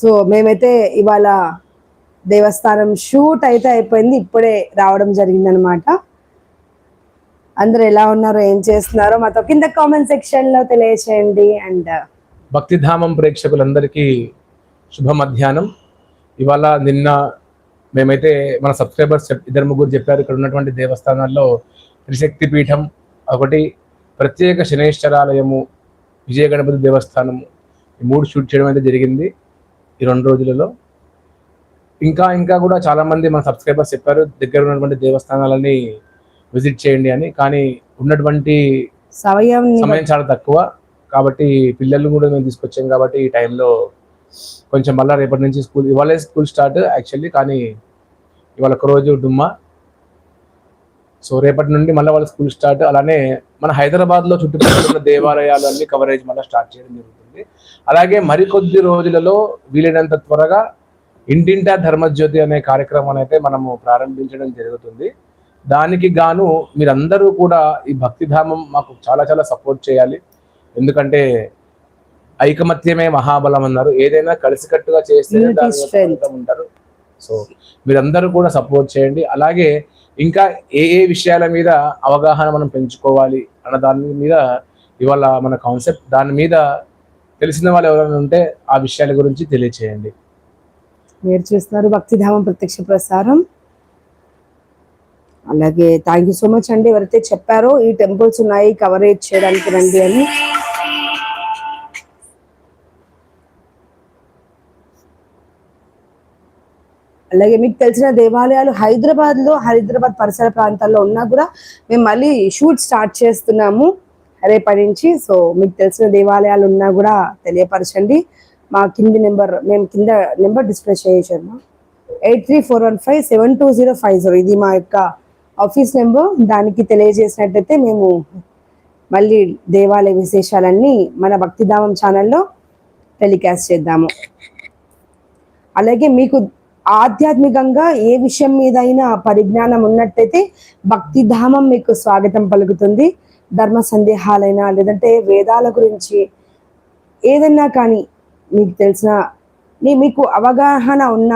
So మేమైతే ఇవాళ దేవస్థానం shoot అయితే అయిపోయింది ఇప్పుడే రావడం జరిగిందనమాట. అందరు ఎలా ఉన్నారో ఏం చేస్తున్నారో? మాతో కింద కామెంట్ సెక్షన్లో తెలియచేయండి అండ్ uh, భక్తిధామం ప్రేక్షకులందరికీ శుభ మధ్యాహ్నం ఇవాళ నిన్న మేమైతే మన సబ్స్క్రైబర్స్ ఇద్దరు ముగ్గురు చెప్పారు ఇక్కడ ఉన్నటువంటి దేవస్థానాల్లో త్రిశక్తి పీఠం ఒకటి ప్రత్యేక శనేశ్వరాలయము విజయ గణపతి దేవస్థానము ఈ మూడు షూట్ చేయడం అయితే జరిగింది. ఈ రెండు రోజులలో. ఇంకా ఇంకా కూడా చాలా మంది మన సబ్స్క్రైబర్స్ చెప్పారు దగ్గర ఉన్నటువంటి దేవస్థానాలని విజిట్ చేయండి అని. కానీ ఉన్నటువంటి సమయం సమయం చాలా తక్కువ. కాబట్టి పిల్లలు కూడా మేము తీసుకొచ్చాం కాబట్టి ఈ టైంలో కొంచెం మళ్ళీ రేపటి నుంచి స్కూల్ ఇవాళ స్కూల్ స్టార్ట్ యాక్చువల్లీ కానీ ఇవాళ ఒక రోజు డుమ్మా. సో రేపటి నుండి మళ్ళీ వాళ్ళ స్కూల్ స్టార్ట్. అలానే మన హైదరాబాద్లో చుట్టుపక్కల ఉన్న దేవాలయాలు అన్ని కవరేజ్ మళ్ళీ స్టార్ట్ చేయడం జరుగుతుంది. అలాగే మరికొద్ది రోజులలో వీలైనంత త్వరగా ఇంటింటా ధర్మజ్యోతి అనే కార్యక్రమాన్ని అయితే మనము ప్రారంభించడం జరుగుతుంది. దానికి గాను మీరందరూ కూడా ఈ భక్తిధామం మాకు చాలా చాలా సపోర్ట్ చేయాలి. ఎందుకంటే ఐకమత్యమే మహాబలం అన్నారు. ఏదైనా కలిసికట్టుగా. ఫలితం ఉంటారు సో మీరందరూ కూడా సపోర్ట్ చేయండి. అలాగే ఇంకా ఏ ఏ విషయాల మీద అవగాహన మనం పెంచుకోవాలి అన్న దాని మీద ఇవాళ మన కాన్సెప్ట్ దాని మీద తెలిసిన వాళ్ళు ఎవరైనా ఉంటే ఆ విషయాల గురించి తెలియచేయండి. మీరు చూస్తున్నారు భక్తిధామం ప్రత్యక్ష ప్రసారం. అలాగే థ్యాంక్ యూ సో మచ్ అండి. ఎవరైతే చెప్పారో ఈ టెంపుల్స్ ఉన్నాయి కవరేజ్ చేయడానికి రండి అని. అలాగే మీకు తెలిసిన దేవాలయాలు హైదరాబాద్లో హైదరాబాద్ పరిసర ప్రాంతాల్లో ఉన్నా కూడా మేము మళ్ళీ షూట్ స్టార్ట్ చేస్తున్నాము. రేపటి నుంచి. సో మీకు తెలిసిన దేవాలయాలు ఉన్నా కూడా తెలియపరచండి. మా కింది నెంబర్ మేము కింద నెంబర్ డిస్ప్లే చేయించాము eight three four one five seven two zero five zero. ఇది మా యొక్క ఆఫీస్ నెంబర్. దానికి తెలియజేసినట్టయితే మేము మళ్ళీ దేవాలయ విశేషాలన్నీ మన భక్తిధామం ఛానల్లో టెలికాస్ట్ చేద్దాము. అలాగే మీకు ఆధ్యాత్మికంగా ఏ విషయం మీద అయినా పరిజ్ఞానం ఉన్నట్టయితే భక్తిధామం మీకు స్వాగతం పలుకుతుంది. ధర్మ సందేహాలైనా లేదంటే వేదాల గురించి ఏదన్నా కానీ మీకు తెలిసిన మీ మీకు అవగాహన ఉన్న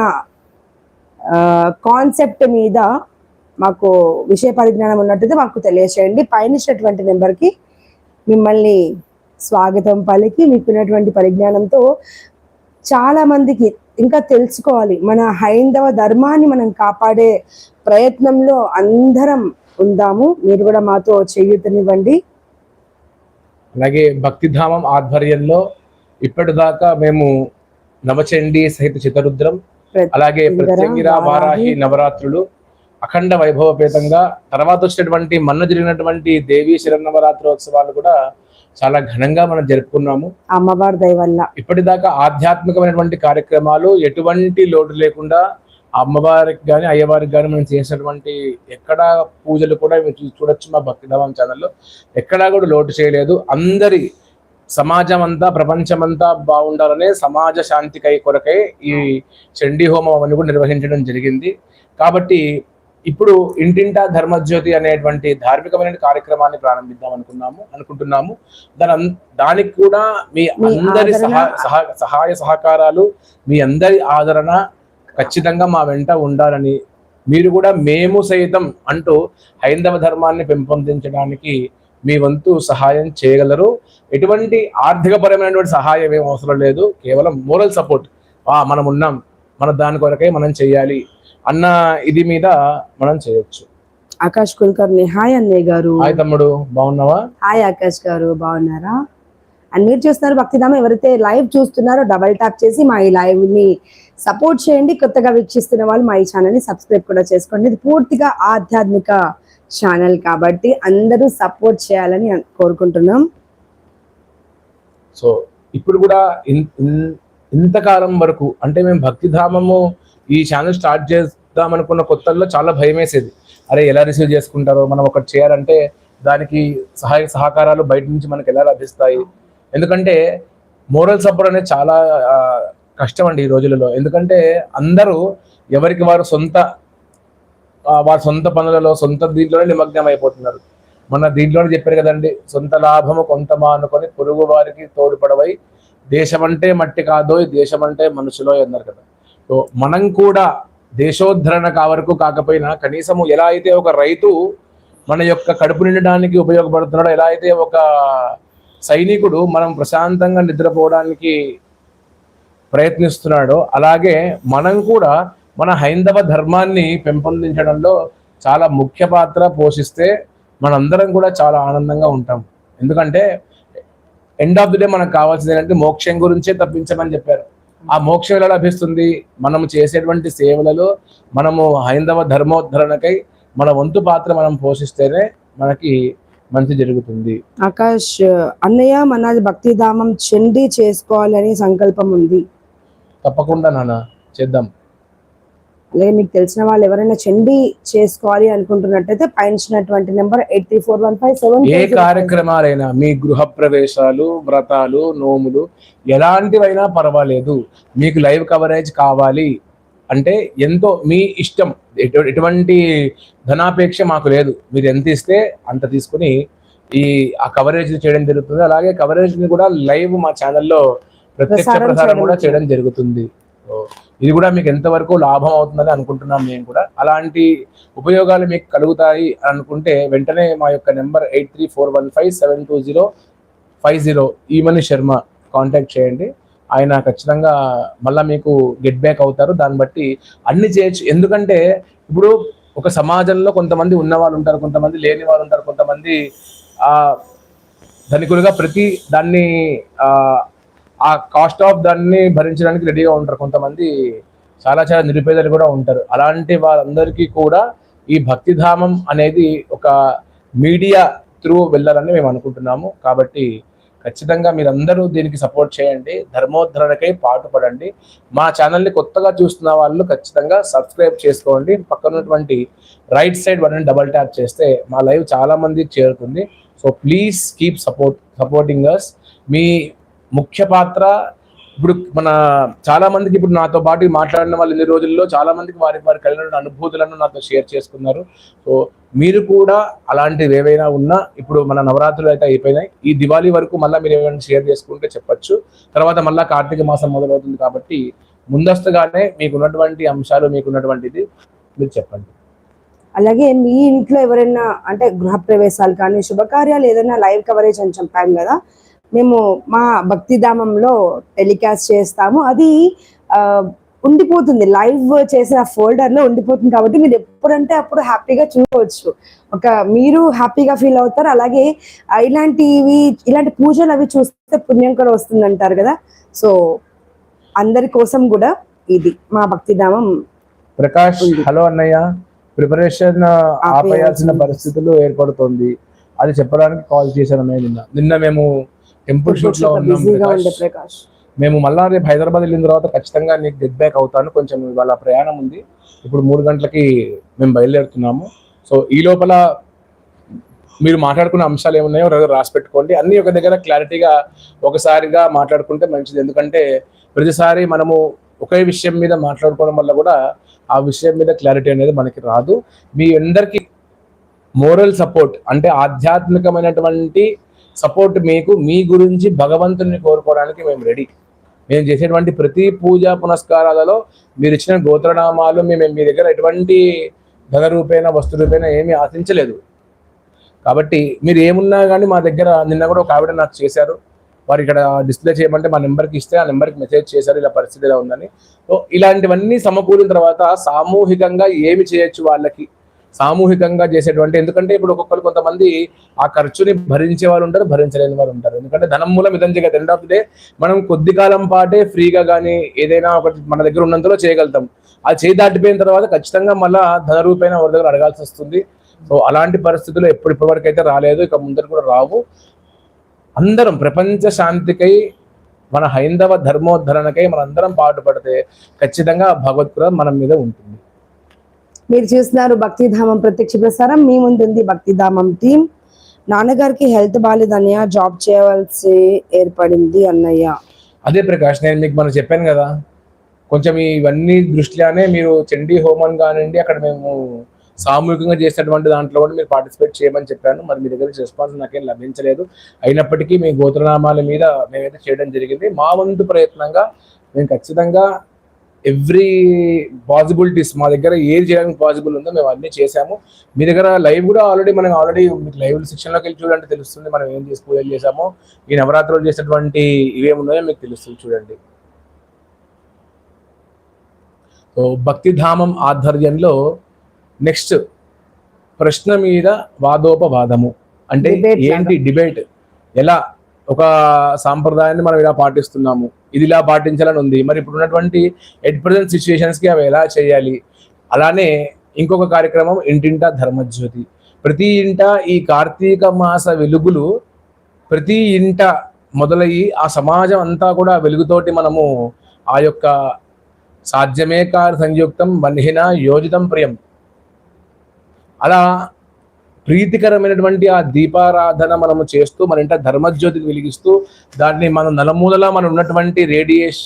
కాన్సెప్ట్ మీద మాకు విషయ పరిజ్ఞానం ఉన్నట్టుగా మాకు తెలియచేయండి. పైన ఇచ్చినటువంటి నెంబర్కి మిమ్మల్ని స్వాగతం పలికి మీకున్నటువంటి పరిజ్ఞానంతో చాలా మందికి ఇంకా తెలుసుకోవాలి. మన హైందవ ధర్మాన్ని మనం కాపాడే ప్రయత్నంలో అందరం ఉందాము. మీరు కూడా మాతో చేయూతనివ్వండి. అలాగే భక్తిధామం ఆధ్వర్యంలో ఇప్పటిదాకా మేము నవచండి సహిత చితరుద్రం అలాగే ప్రత్యంగిర వారాహి నవరాత్రులు అఖండ వైభవపేతంగా తర్వాత వచ్చినటువంటి మొన్న జరిగినటువంటి దేవీ శరన్నవరాత్రోత్సవాలు కూడా చాలా ఘనంగా మనం జరుపుకున్నాము. అమ్మవారి దయ వల్ల. ఇప్పటిదాకా ఆధ్యాత్మికమైనటువంటి కార్యక్రమాలు ఎటువంటి లోటు లేకుండా అమ్మవారికి కానీ అయ్యవారికి కానీ మనం చేసినటువంటి ఎక్కడా పూజలు కూడా మీరు చూడొచ్చు మా భక్తిధామం ఛానల్లో. ఎక్కడా కూడా లోటు చేయలేదు. అందరి సమాజం అంతా ప్రపంచం అంతా బాగుండాలనే సమాజ శాంతికై కొరకై ఈ చండీ హోమం అవన్నీ కూడా నిర్వహించడం జరిగింది. కాబట్టి ఇప్పుడు ఇంటింటా ధర్మజ్యోతి అనేటువంటి ధార్మికమైన కార్యక్రమాన్ని ప్రారంభిద్దాం అనుకున్నాము అనుకుంటున్నాము. దాని దానికి కూడా మీ అందరి సహా- సహాయ సహకారాలు మీ అందరి ఆదరణ ఖచ్చితంగా మా వెంట ఉండాలని మీరు కూడా మేము సైతం అంటూ హైందవ ధర్మాన్ని పెంపొందించడానికి మీ వంతు సహాయం చేయగలరు. ఎటువంటి ఆర్థికపరమైనటువంటి సహాయం ఏం అవసరం లేదు. కేవలం మోరల్ సపోర్ట్ మనం ఉన్నాం. మన దాని కొరకై మనం చేయాలి అన్న ఇది మీద మనం చేయొచ్చు. ఆకాష్ కుల్కర్ని హాయ్ అన్నయ్య గారు. హాయ్ తమ్ముడు బాగున్నావా? హాయ్ ఆకాష్ గారు బాగున్నారా? అండ్ మీరు చూస్తున్నారు భక్తిధామ. ఎవరైతే లైవ్ చూస్తున్నారో డబల్ ట్యాప్ చేసి మా ఈ లైవ్ని సపోర్ట్ చేయండి. కొత్తగా వీక్షిస్తున్న వాళ్ళు మా ఈ ఛానల్ని సబ్స్క్రైబ్ కూడా చేసుకోండి. ఇది పూర్తిగా ఆధ్యాత్మిక ఛానల్ కాబట్టి అందరూ సపోర్ట్ చేయాలని కోరుకుంటున్నాం. సో ఇప్పుడు కూడా ఇన్- ఇంతకాలం వరకు అంటే మేము భక్తిధామము ఈ ఛానల్ స్టార్ట్ చేద్దాం అనుకున్న కొత్తల్లో చాలా భయం వేసేది. అరే ఎలా రిసీవ్ చేసుకుంటారో మనం ఒకటి చేయాలంటే దానికి సహాయ సహకారాలు బయట నుంచి మనకి ఎలా లభిస్తాయి? ఎందుకంటే మోరల్ సపోర్ట్ అనేది చాలా కష్టం అండి ఈ రోజులలో. ఎందుకంటే అందరూ ఎవరికి వారు సొంత వారి సొంత పనులలో సొంత దీంట్లోనే నిమగ్నం అయిపోతున్నారు. మన దీంట్లోనే చెప్పారు కదండి సొంత లాభము కొంత మానుకొని పొరుగు వారికి తోడ్పడవై దేశం అంటే మట్టి కాదో దేశం అంటే మనుషులో అన్నారు కదా. సో మనం కూడా దేశోద్ధరణ కావరకు కాకపోయినా కనీసము ఎలా అయితే ఒక రైతు మన యొక్క కడుపు నిండడానికి ఉపయోగపడుతున్నాడో ఎలా అయితే ఒక సైనికుడు మనం ప్రశాంతంగా నిద్రపోవడానికి ప్రయత్నిస్తున్నాడో అలాగే మనం కూడా మన హైందవ ధర్మాన్ని పెంపొందించడంలో చాలా ముఖ్య పాత్ర పోషిస్తే మనందరం కూడా చాలా ఆనందంగా ఉంటాం. ఎందుకంటే ఎండ్ ఆఫ్ ది డే మనకు కావాల్సింది ఏంటంటే మోక్షం గురించే తప్పించమని చెప్పారు. ఆ మోక్షం ఎలా లభిస్తుంది? మనం చేసేటువంటి సేవలలో మనము హైందవ ధర్మోద్ధరణకై మన వంతు పాత్ర మనం పోషిస్తేనే మనకి మంచి జరుగుతుంది. ఆకాష్ అన్నయ్య మనది భక్తిధామం చండీ చేసుకోవాలని సంకల్పం ఉంది. తప్పకుండా నాన్న చేద్దాం. అలాగే మీకు తెలిసిన వాళ్ళు ఎవరైనా చండీ చేసుకోవాలి అనుకుంటున్నట్టయితే పైన number eight three four one five seven ఏ కార్యక్రమాలైనా మీ గృహ ప్రవేశాలు వ్రతాలు నోములు ఎలాంటివైనా పర్వాలేదు. మీకు లైవ్ కవరేజ్ కావాలి. అంటే ఎంతో మీ ఇష్టం ఎటు- ఎటువంటి ధనాపేక్ష మాకు లేదు. మీరు ఎంత ఇస్తే అంత తీసుకుని ఈ ఆ కవరేజ్ చేయడం జరుగుతుంది. అలాగే కవరేజ్ని కూడా లైవ్ మా ఛానల్లో ప్రత్యక్ష ప్రసారం కూడా చేయడం జరుగుతుంది. ఇది కూడా మీకు ఎంతవరకు లాభం అవుతుందని అనుకుంటున్నాం మేము కూడా. అలాంటి ఉపయోగాలు మీకు కలుగుతాయి అని అనుకుంటే వెంటనే మా యొక్క number eight three four one five seven two zero five zero Emani Sharma contact చేయండి. ఆయన ఖచ్చితంగా మళ్ళీ మీకు గెట్ బ్యాక్ అవుతారు. దాన్ని బట్టి అన్ని చేయొచ్చు. ఎందుకంటే ఇప్పుడు ఒక సమాజంలో కొంతమంది ఉన్న వాళ్ళు ఉంటారు కొంతమంది లేని వాళ్ళు ఉంటారు కొంతమంది ఆ ధనికులుగా ప్రతి దాన్ని ఆ ఆ కాస్ట్ ఆఫ్ దాన్ని భరించడానికి రెడీగా ఉంటారు. కొంతమంది చాలా చాలా నిరుపేదలు కూడా ఉంటారు. అలాంటి వాళ్ళందరికీ కూడా ఈ భక్తిధామం అనేది ఒక మీడియా త్రూ వెళ్ళాలని మేము అనుకుంటున్నాము. కాబట్టి ఖచ్చితంగా మీరందరూ దీనికి సపోర్ట్ చేయండి. ధర్మోద్ధరణకై పాటుపడండి. మా ఛానల్ని కొత్తగా చూస్తున్న వాళ్ళు ఖచ్చితంగా సబ్స్క్రైబ్ చేసుకోండి. పక్కన ఉన్నటువంటి right side button double tap చేస్తే మా లైవ్ చాలా మందికి చేరుతుంది. So please keep support supporting us మీ ముఖ్య పాత్ర ఇప్పుడు మన చాలా మందికి ఇప్పుడు నాతో పాటు మాట్లాడిన వాళ్ళు ఇన్ని రోజుల్లో చాలా మందికి వారి వారి కలిగిన అనుభూతులను నాతో షేర్ చేసుకున్నారు. సో మీరు కూడా అలాంటివి ఏవైనా ఉన్నా ఇప్పుడు మన నవరాత్రులు అయితే అయిపోయినాయి. ఈ దివాళీ వరకు మళ్ళీ మీరు ఏమైనా షేర్ చేసుకుంటే చెప్పొచ్చు. తర్వాత మళ్ళీ కార్తీక మాసం మొదలవుతుంది కాబట్టి ముందస్తుగానే మీకున్నటువంటి అంశాలు మీకు ఉన్నటువంటిది మీరు చెప్పండి. అలాగే మీ ఇంట్లో ఎవరైనా అంటే గృహ ప్రవేశాలు కానీ శుభకార్యాలు ఏదైనా లైవ్ కవరేజ్ అని చెప్పాం కదా మేము మా భక్తిధామంలో టెలికాస్ట్ చేస్తాము. అది ఆ, ఉండిపోతుంది. లైవ్ చేసిన ఫోల్డర్లో ఉండిపోతుంది కాబట్టి మీరు ఎప్పుడంటే అప్పుడు హ్యాపీగా చూడవచ్చు. ఒక మీరు హ్యాపీగా ఫీల్ అవుతారు. అలాగే ఆ, ఇలాంటివి ఇలాంటి పూజలు అవి చూస్తే పుణ్యం కూడా వస్తుంది అంటారు కదా. సో అందరి కోసం కూడా ఇది మా భక్తిధామం ప్రకాష్ హలో అన్నయ్య. ప్రిపరేషన్ ఆపేయాల్సిన పరిస్థితులు ఏర్పడుతోంది. అది చెప్పడానికి కాల్ చేశాను నిన్న. నిన్న మేము టెంపుల్ షూట్లో ఉన్నాం మేము మళ్ళా రేపు హైదరాబాద్ వెళ్ళిన తర్వాత ఖచ్చితంగా నీకు గెట్ బ్యాక్ అవుతాను. కొంచెం ఇవాళ ప్రయాణం ఉంది. ఇప్పుడు మూడు గంటలకి మేము బయలుదేరుతున్నాము. సో ఈ లోపల మీరు మాట్లాడుకున్న అంశాలు ఏమున్నాయో రాసి పెట్టుకోండి. అన్ని ఒక దగ్గర క్లారిటీగా ఒకసారిగా మాట్లాడుకుంటే మంచిది. ఎందుకంటే ప్రతిసారి మనము ఒకే విషయం మీద మాట్లాడుకోవడం వల్ల కూడా ఆ విషయం మీద క్లారిటీ అనేది మనకి రాదు. మీ అందరికి మోరల్ సపోర్ట్ అంటే ఆధ్యాత్మికమైనటువంటి సపోర్ట్ మీకు మీ గురించి భగవంతుని కోరుకోవడానికి మేము రెడీ. మేము చేసేటువంటి ప్రతి పూజా పునస్కారాలలో మీరు ఇచ్చిన గోత్రనామాలు మేము మీ దగ్గర ఎటువంటి ధన రూపేణ వస్తు రూపేణ ఏమీ ఆశించలేదు. కాబట్టి మీరు ఏమున్నా కానీ మా దగ్గర నిన్న కూడా ఒక ఆవిడ నాకు చేశారు. వారు ఇక్కడ డిస్ప్లే చేయమంటే మా నెంబర్కి ఇస్తే ఆ నెంబర్కి మెసేజ్ చేశారు ఇలా పరిస్థితి ఇలా ఉందని. సో ఇలాంటివన్నీ సమకూరిన తర్వాత సామూహికంగా ఏమి చేయొచ్చు వాళ్ళకి? సామూహికంగా చేసేటువంటి ఎందుకంటే ఇప్పుడు ఒక్కొక్కరు కొంతమంది ఆ ఖర్చుని భరించే వాళ్ళు ఉంటారు భరించలేని వారు ఉంటారు. ఎందుకంటే ధనం మూలం ఇదని కదా ఎండ్ ఆఫ్ ది డే మనం కొద్ది కాలం పాటే ఫ్రీగా కానీ ఏదైనా ఒకటి మన దగ్గర ఉన్నంతలో చేయగలుగుతాం. ఆ చేయి దాటిపోయిన తర్వాత ఖచ్చితంగా మళ్ళా ధన రూపైన ఎవరి దగ్గర అడగాల్సి వస్తుంది. సో అలాంటి పరిస్థితులు ఎప్పుడు ఇప్పటివరకు అయితే రాలేదు. ఇక ముందర కూడా రావు. అందరం ప్రపంచ శాంతికై మన హైందవ ధర్మోద్ధరణకై మనందరం పాటుపడితే ఖచ్చితంగా భగవత్కృత మన మీద ఉంటుంది. మీరు చూస్తున్నారు భక్తిధామం ప్రత్యక్ష ప్రసారం. మీ ముందుంది భక్తిధామం టీం. నాన్నగారికి హెల్త్ బాగాలేదన్నయ్య జాబ్ చేయవలసి ఏర్పడింది అన్నయ్య. అదే ప్రకాష్ నేను మీకు మనం చెప్పాను కదా కొంచెం ఇవన్నీ దృష్ట్యానే మీరు చండీ హోమం కానివ్వండి అక్కడ మేము సామూహికంగా చేసినటువంటి దాంట్లో కూడా మీరు పార్టిసిపేట్ చేయమని చెప్పాను. మరి మీ దగ్గర రెస్పాన్స్ నాకేం లభించలేదు. అయినప్పటికీ మీ గోత్రనామాల మీద మేమైతే చేయడం జరిగింది. మా వంతు ప్రయత్నంగా మేము ఖచ్చితంగా ఎవ్రీ పాసిబిలిటీస్ మా దగ్గర ఏది చేయడానికి పాసిబుల్ ఉందో మేము అన్ని చేసాము మీ దగ్గర లైవ్ కూడా ఆల్రెడీ మనం ఆల్రెడీ మీకు లైవ్ సెక్షన్లోకి వెళ్ళి చూడండి తెలుస్తుంది మనం ఏం చేసి పూజలు చేసామో ఈ నవరాత్రులు చేసినటువంటి ఇవేమున్నాయో మీకు తెలుస్తుంది చూడండి. సో భక్తిధామం ఆధ్వర్యంలో నెక్స్ట్ ప్రశ్న మీద వాదోపవాదము. అంటే. ఏంటి డిబేట్? ఎలా? ఒక సాంప్రదాయాన్ని మనం ఇలా పాటిస్తున్నాము. ఇది ఇలా పాటించాలని ఉంది. మరి ఇప్పుడు ఉన్నటువంటి ఎట్ ప్రజెంట్ సిచ్యువేషన్స్కి అవి ఎలా చేయాలి? అలానే ఇంకొక కార్యక్రమం ఇంటింటా ధర్మజ్యోతి. ప్రతి ఇంట ఈ కార్తీక మాస వెలుగులు ప్రతి ఇంట మొదలయ్యి ఆ సమాజం అంతా కూడా వెలుగుతోటి మనము ఆ యొక్క సాధ్యమే కార్ సంయుక్తం బన్హిన యోజితం ప్రియం. అలా ప్రీతికరమైనటువంటి ఆ దీపారాధన మనము చేస్తూ మన ఇంట ధర్మజ్యోతిని వెలిగిస్తూ దాన్ని మనం నలమూలలా మనం ఉన్నటువంటి radius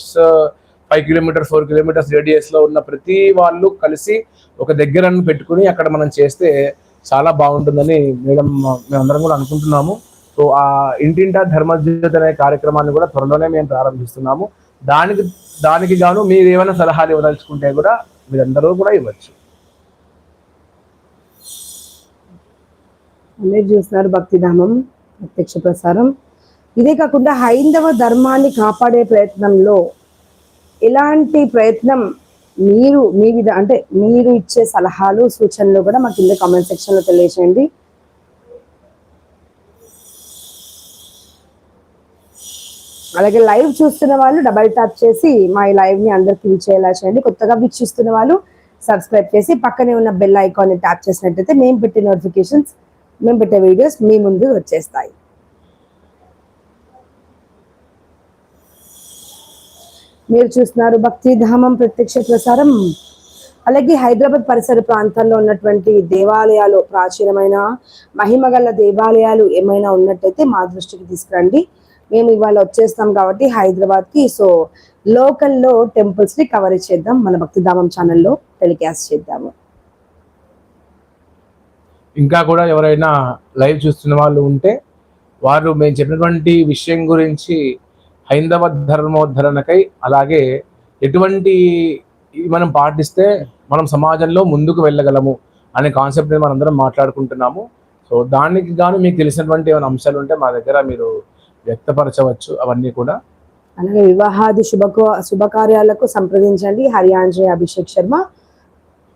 five kilometer four kilometers రేడియస్లో ఉన్న ప్రతి వాళ్ళు కలిసి ఒక దగ్గర పెట్టుకుని అక్కడ మనం చేస్తే చాలా బాగుంటుందని మేడం మేమందరం కూడా అనుకుంటున్నాము. సో ఆ ఇంటింటా ధర్మజ్యోతి అనే కార్యక్రమాన్ని కూడా త్వరలోనే మేము ప్రారంభిస్తున్నాము. దానికి దానికి గాను మీరు ఏమైనా సలహాలు ఇవ్వదలుచుకుంటే కూడా మీరందరూ కూడా ఇవ్వచ్చు. మీరు చూస్తున్నారు భక్తిధామం ప్రత్యక్ష ప్రసారం. ఇదే కాకుండా హైందవ ధర్మాన్ని కాపాడే ప్రయత్నంలో ఎలాంటి ప్రయత్నం మీరు మీ విధ అంటే మీరు ఇచ్చే సలహాలు సూచనలు కూడా మాకు కింద కామెంట్ సెక్షన్లో తెలియజేయండి అలాగే లైవ్ చూస్తున్న వాళ్ళు డబల్ ట్యాప్ చేసి మా ఈ లైవ్ని అందరికి రీచ్ చేయండి. కొత్తగా వీక్షిస్తున్న వాళ్ళు సబ్స్క్రైబ్ చేసి పక్కనే ఉన్న బెల్ ఐకాన్ని ట్యాప్ చేసినట్టయితే మేము పెట్టే నోటిఫికేషన్స్ మేము పెట్టే వీడియోస్ మీ ముందు వచ్చేస్తాయి. మీరు చూస్తున్నారు భక్తిధామం ప్రత్యక్ష ప్రసారం. అలాగే హైదరాబాద్ పరిసర ప్రాంతాల్లో ఉన్నటువంటి దేవాలయాలు ప్రాచీనమైన మహిమగల దేవాలయాలు ఏమైనా ఉన్నట్టయితే మా దృష్టికి తీసుకురండి. మేము ఇవాళ వచ్చేస్తాం కాబట్టి హైదరాబాద్కి. సో లోకల్లో టెంపుల్స్ని కవర్ చేద్దాం. మన భక్తిధామం ఛానల్లో టెలికాస్ట్ చేద్దాము. ఇంకా కూడా ఎవరైనా లైవ్ చూస్తున్న వాళ్ళు ఉంటే వారు మేము చెప్పినటువంటి విషయం గురించి హైందవ ధర్మోద్ధరణకై అలాగే ఎటువంటి మనం పాటిస్తే మనం సమాజంలో ముందుకు వెళ్ళగలము అనే కాన్సెప్ట్ మనం అందరం మాట్లాడుకుంటున్నాము. సో దానికి గాను మీకు తెలిసినటువంటి ఏమైనా అంశాలు ఉంటే మా దగ్గర మీరు వ్యక్తపరచవచ్చు అవన్నీ కూడా. అలాగే వివాహాది శుభ శుభకార్యాలకు సంప్రదించండి. హరియాంజయ్ అభిషేక్ శర్మ.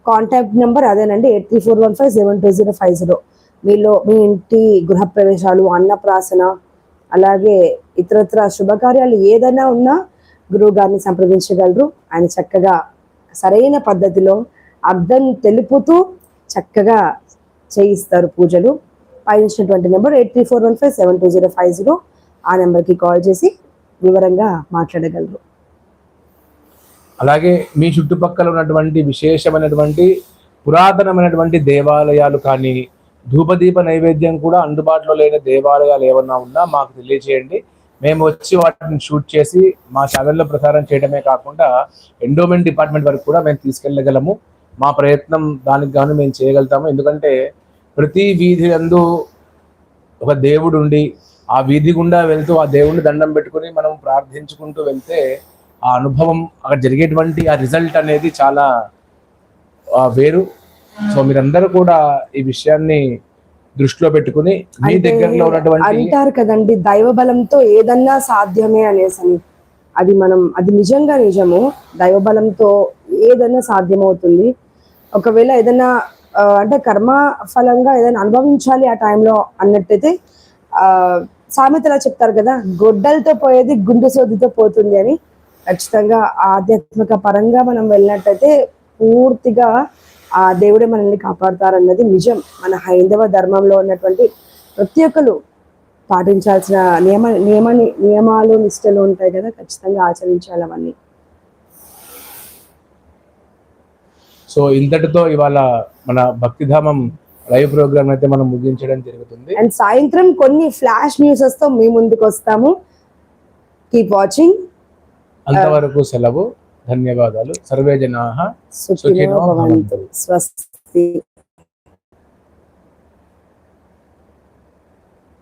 కాంటాక్ట్ నెంబర్ అదేనండి eight three four one five seven two zero five zero. మీలో మీ ఇంటి గృహప్రవేశాలు అన్నప్రాసన అలాగే ఇతరత్ర శుభకార్యాలు ఏదైనా ఉన్నా గురువు గారిని సంప్రదించగలరు. ఆయన చక్కగా సరైన పద్ధతిలో అర్థం తెలుపుతూ చక్కగా చేయిస్తారు పూజలు. పైన number eight three four one five seven two zero five zero. ఆ నెంబర్కి కాల్ చేసి వివరంగా మాట్లాడగలరు. అలాగే మీ చుట్టుపక్కల ఉన్నటువంటి విశేషమైనటువంటి పురాతనమైనటువంటి దేవాలయాలు కానీ ధూపదీప నైవేద్యం కూడా అందుబాటులో లేని దేవాలయాలు ఏమన్నా ఉన్నా మాకు తెలియజేయండి మేము వచ్చి వాటిని షూట్ చేసి మా ఛానల్లో ప్రసారం చేయడమే కాకుండా ఎండోమెంట్ డిపార్ట్మెంట్ వరకు కూడా మేము తీసుకెళ్ళగలము. మా ప్రయత్నం దానికి గాను మేము చేయగలుగుతాము. ఎందుకంటే ప్రతి వీధి అందు ఒక దేవుడు ఉండి ఆ వీధి గుండా వెళ్తూ ఆ దేవుడిని దండం పెట్టుకుని మనం ప్రార్థించుకుంటూ వెళ్తే ఆ అనుభవం అక్కడ జరిగేటువంటి ఆ రిజల్ట్ అనేది చాలా వేరు. సో మీరందరూ కూడా ఈ విషయాన్ని దృష్టిలో పెట్టుకుని మీ దగ్గరలో ఉన్నటువంటి అంటారు కదండి దైవ బలంతో ఏదన్నా సాధ్యమే అనేసి. అది మనం అది నిజంగా నిజము. దైవ బలంతో ఏదైనా సాధ్యమవుతుంది. ఒకవేళ ఏదైనా అంటే కర్మ ఫలంగా ఏదైనా అనుభవించాలి ఆ టైంలో అన్నట్టయితే ఆ సామెతలా చెప్తారు కదా గొడ్డలతో పోయేది గుండు సోదితో పోతుంది అని. ఖచ్చితంగా ఆధ్యాత్మిక పరంగా మనం వెళ్ళినట్టయితే పూర్తిగా ఆ దేవుడే మనల్ని కాపాడుతారన్నది నిజం. మన హైందవ ధర్మంలో ఉన్నటువంటి ప్రతి ఒక్కరు పాటించాల్సిన నియమ నియమ నియమాలు నిష్టలు ఉంటాయి కదా ఖచ్చితంగా ఆచరించాలి అవన్నీ. సో ఇంతటితో ఇవాళ మన భక్తిధామం లైవ్ ప్రోగ్రామ్ అయితే మనం ముగించడం జరుగుతుంది. అండ్ సాయంత్రం కొన్ని ఫ్లాష్ న్యూసెస్తో మీ ముందుకు వస్తాము కీప్ వాచింగ్ అంతవరకు సెలవు ధన్యవాదాలు. సర్వే జనా సుఖినో భవంతు. స్వస్తి.